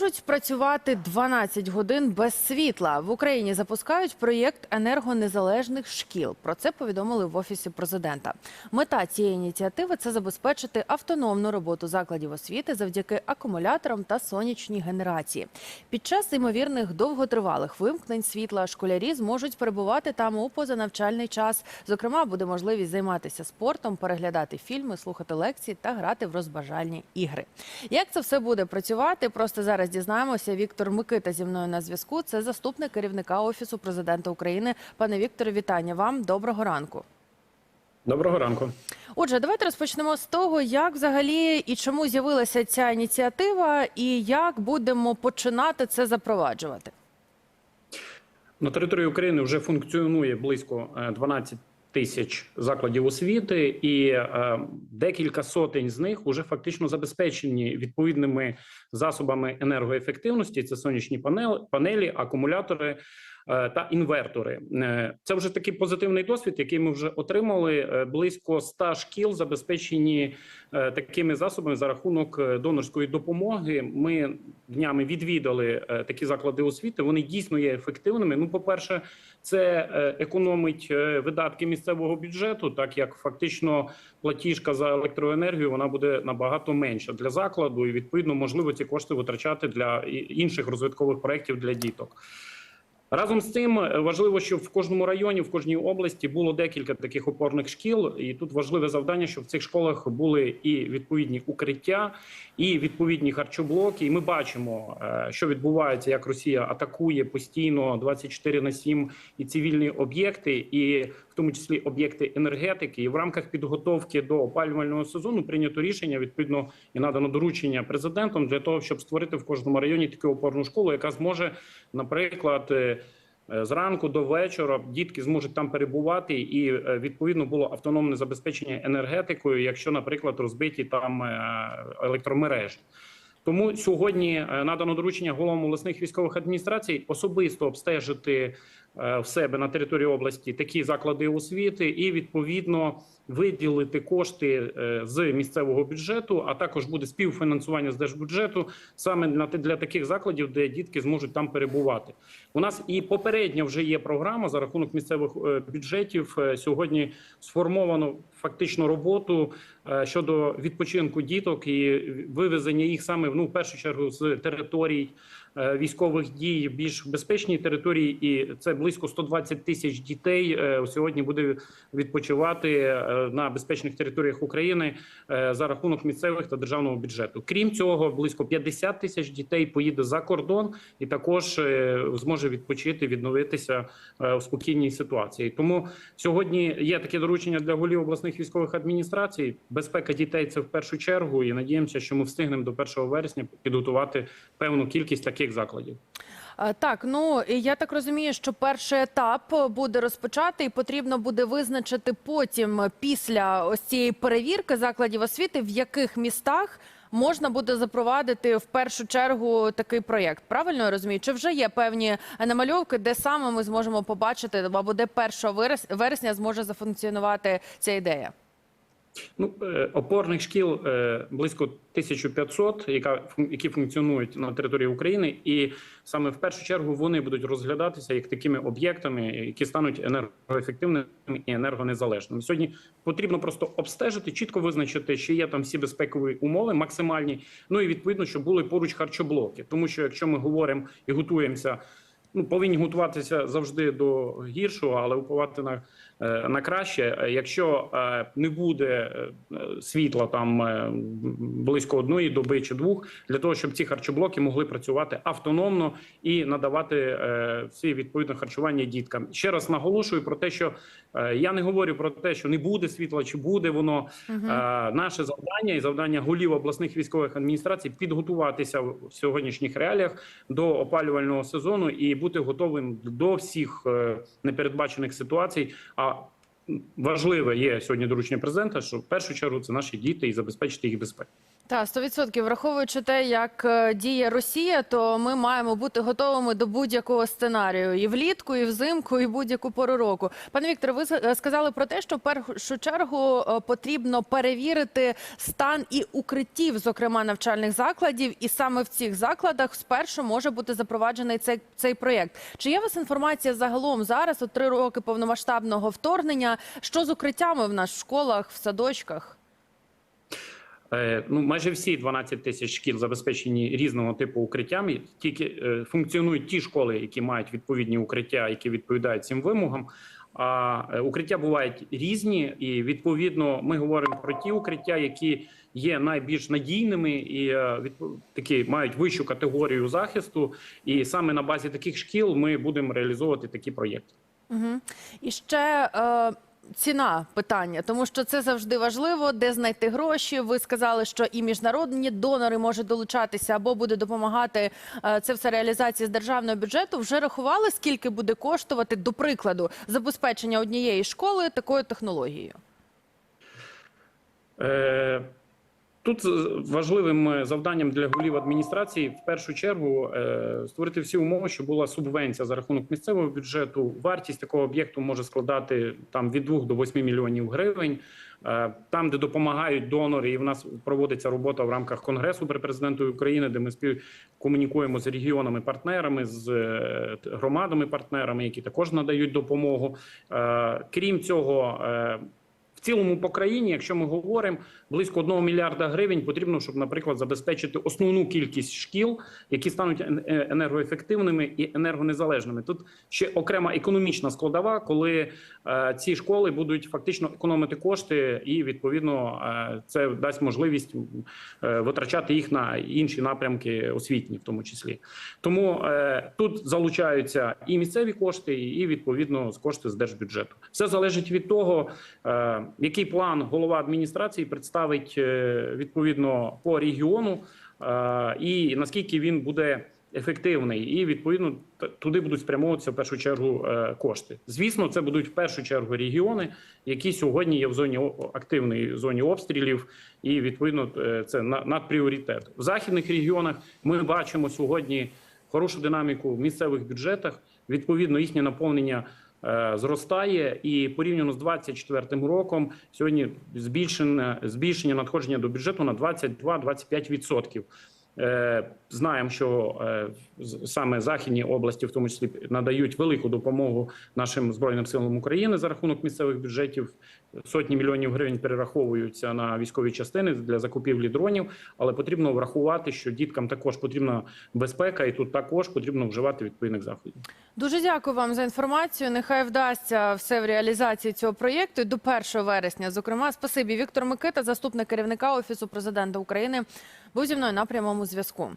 можуть працювати 12 годин без світла. В Україні запускають проєкт енергонезалежних шкіл. Про це повідомили в офісі президента. Мета цієї ініціативи це забезпечити автономну роботу закладів освіти завдяки акумуляторам та сонячній генерації. Під час ймовірних довготривалих вимкнень світла школярі зможуть перебувати там у позанавчальний час. Зокрема, буде можливість займатися спортом, переглядати фільми, слухати лекції та грати в розважальні ігри. Як це все буде працювати? Просто зараз дізнаємося. Віктор Микита зі мною на зв'язку. Це заступник керівника офісу президента України. Пане Вікторе, вітання вам. Доброго ранку. Доброго ранку. Отже, давайте розпочнемо з того, як взагалі і чому з'явилася ця ініціатива, і як будемо починати це запроваджувати. На території України вже функціонує близько е, 12 тисяч закладів освіти, і е, декілька сотень з них вже фактично забезпечені відповідними засобами енергоефективності. Це сонячні панели, панелі, акумулятори. е, Та інвертори Е, це вже такий позитивний досвід, який ми вже отримали. Е, Близько 100 шкіл забезпечені е, такими засобами за рахунок е, донорської допомоги. Ми днями відвідали е, такі заклади освіти. Вони дійсно є ефективними. Ну, по перше, це е, економить видатки місцевого бюджету, так як фактично платіжка за електроенергію вона буде набагато менша для закладу, і відповідно можливо ці кошти витрачати для інших розвиткових проєктів для діток. Разом з цим е, важливо, щоб в кожному районі, в кожній області було декілька таких опорних шкіл, і тут важливе завдання, щоб в цих школах були і відповідні укриття, і відповідні харчоблоки. І ми бачимо, е, що відбувається, як Росія атакує постійно 24 на 7 і цивільні об'єкти, і тому числі об'єкти енергетики. І в рамках підготовки до опалювального сезону прийнято рішення відповідно і надано доручення президентом для того, щоб створити в кожному районі таку опорну школу, яка зможе, наприклад. е, Е, Зранку до вечора дітки зможуть там перебувати, і е, відповідно було автономне забезпечення енергетикою, якщо, наприклад, розбиті там електромережі. Тому сьогодні надано доручення головам обласних військових адміністрацій особисто обстежити в себе на території області такі заклади освіти і відповідно виділити кошти е, з місцевого бюджету, а також буде співфінансування з держбюджету саме для таких закладів, де дітки зможуть там перебувати. У нас і попередня вже є програма за рахунок місцевих е, бюджетів. Е, Сьогодні сформовано фактично роботу е, щодо відпочинку діток і вивезення їх саме ну в першу чергу з територій е, військових дій більш безпечні території, і це близько 120 тисяч дітей е, сьогодні буде відпочивати е, на безпечних територіях України е, за рахунок місцевих та державного бюджету. Крім цього, близько 50 тисяч дітей поїде за кордон і також зможе відпочити, відновитися в спокійній ситуації. Тому сьогодні є таке доручення для голів обласних військових адміністрацій. Безпека дітей це в першу чергу, і надіємося, що ми встигнемо до 1 вересня підготувати певну кількість таких закладів. Е, Так, ну я так розумію, що перший етап буде розпочати, і потрібно буде визначити потім, після ось цієї перевірки закладів освіти, в яких містах можна буде запровадити в першу чергу такий проєкт. Правильно я розумію? Чи вже є певні намальовки, де саме ми зможемо побачити, або де 1 вересня зможе зафункціонувати ця ідея? Ну, е, опорних шкіл е, близько 1500, яка які функціонують на території України, і саме в першу чергу вони будуть розглядатися як такими об'єктами, які стануть енергоефективними і енергонезалежними. Сьогодні потрібно просто обстежити, чітко визначити, чи є там всі безпекові умови максимальні. Ну і відповідно, щоб були поруч харчоблоки, тому що якщо ми говоримо і готуємося. Ну, повинні готуватися завжди до гіршого, але уповати на, на краще. Е, Якщо е, не буде е, світла там е, близько одної доби чи двох, для того, щоб ці харчоблоки могли працювати автономно і надавати е, всі відповідне харчування діткам. Ще раз наголошую про те, що е, я не говорю про те, що не буде світла, чи буде воно. Угу. Е, Наше завдання і завдання голів обласних військових адміністрацій підготуватися в сьогоднішніх реаліях до опалювального сезону і бути готовим до всіх е, непередбачених ситуацій. А важливе є сьогодні доручення президента, що в першу чергу це наші діти і забезпечити їх безпеку. Та 100%. враховуючи те, як е, діє Росія, то ми маємо бути готовими до будь-якого сценарію і влітку, і взимку, і будь-яку пору року. Пане Вікторе, ви е, сказали про те, що в першу чергу е, потрібно перевірити стан і укриттів, зокрема навчальних закладів, і саме в цих закладах спершу може бути запроваджений цей цей проєкт. Чи є у вас інформація загалом зараз, от три роки повномасштабного вторгнення, що з укриттями в нас в школах, в садочках? Е, Ну, майже всі 12 тисяч шкіл забезпечені різного типу укриттями. Тільки е, функціонують ті школи, які мають відповідні укриття, які відповідають цим вимогам. А е, укриття бувають різні, і відповідно ми говоримо про ті укриття, які є найбільш надійними і такі мають вищу категорію захисту. І саме на базі таких шкіл ми будемо реалізовувати такі проєкти. Угу. І ще ціна питання, тому що це завжди важливо, де знайти гроші. Ви сказали, що і міжнародні донори можуть долучатися або буде допомагати е, це все реалізації з державного бюджету. Вже рахували, скільки буде коштувати, до прикладу, забезпечення однієї школи такою технологією? Е, Тут е, важливим е, завданням для голів адміністрації в першу чергу е, створити всі умови, щоб була субвенція за рахунок місцевого бюджету. Вартість такого об'єкту може складати там від 2 до 8 мільйонів гривень. Там, де допомагають донори, і в нас проводиться робота в рамках конгресу при президенту України, де ми співкомунікуємо з регіонами, партнерами, з громадами, партнерами, які також надають допомогу. Крім цього. Цілому по країні, якщо ми говоримо, близько 1 мільярда гривень потрібно, щоб, наприклад, забезпечити основну кількість шкіл, які стануть е, енергоефективними і енергонезалежними. Тут ще окрема економічна складова, коли е, ці школи будуть фактично економити кошти, і відповідно е, це дасть можливість витрачати їх на інші напрямки освітні, в тому числі. Тому тут залучаються і місцеві кошти, і відповідно кошти з держбюджету. Все залежить від того, який план голова адміністрації представить е, відповідно по регіону, е, і наскільки він буде. Ефективний і відповідно туди будуть спрямовуватися в першу чергу е, кошти. Звісно, це будуть в першу чергу регіони, які сьогодні є в зоні активної зоні обстрілів, і відповідно це на- надпріоритет. В західних регіонах ми бачимо сьогодні хорошу динаміку в місцевих бюджетах. Відповідно, їхнє наповнення зростає, і порівняно з 2024 роком сьогодні збільшення збільшення надходження до бюджету на 22-25%. Е, Знаємо, що е, саме західні області, в тому числі, надають велику допомогу нашим збройним силам України за рахунок місцевих бюджетів. Сотні мільйонів гривень перераховуються на військові частини для закупівлі дронів, але потрібно врахувати, що діткам також потрібна безпека, і тут також потрібно вживати відповідних заходів. Дуже дякую вам за інформацію. Нехай вдасться все в реалізації цього проєкту до 1 вересня. Зокрема, спасибі Віктор Микита, заступник керівника офісу президента України, був зі мною на прямому зв'язку.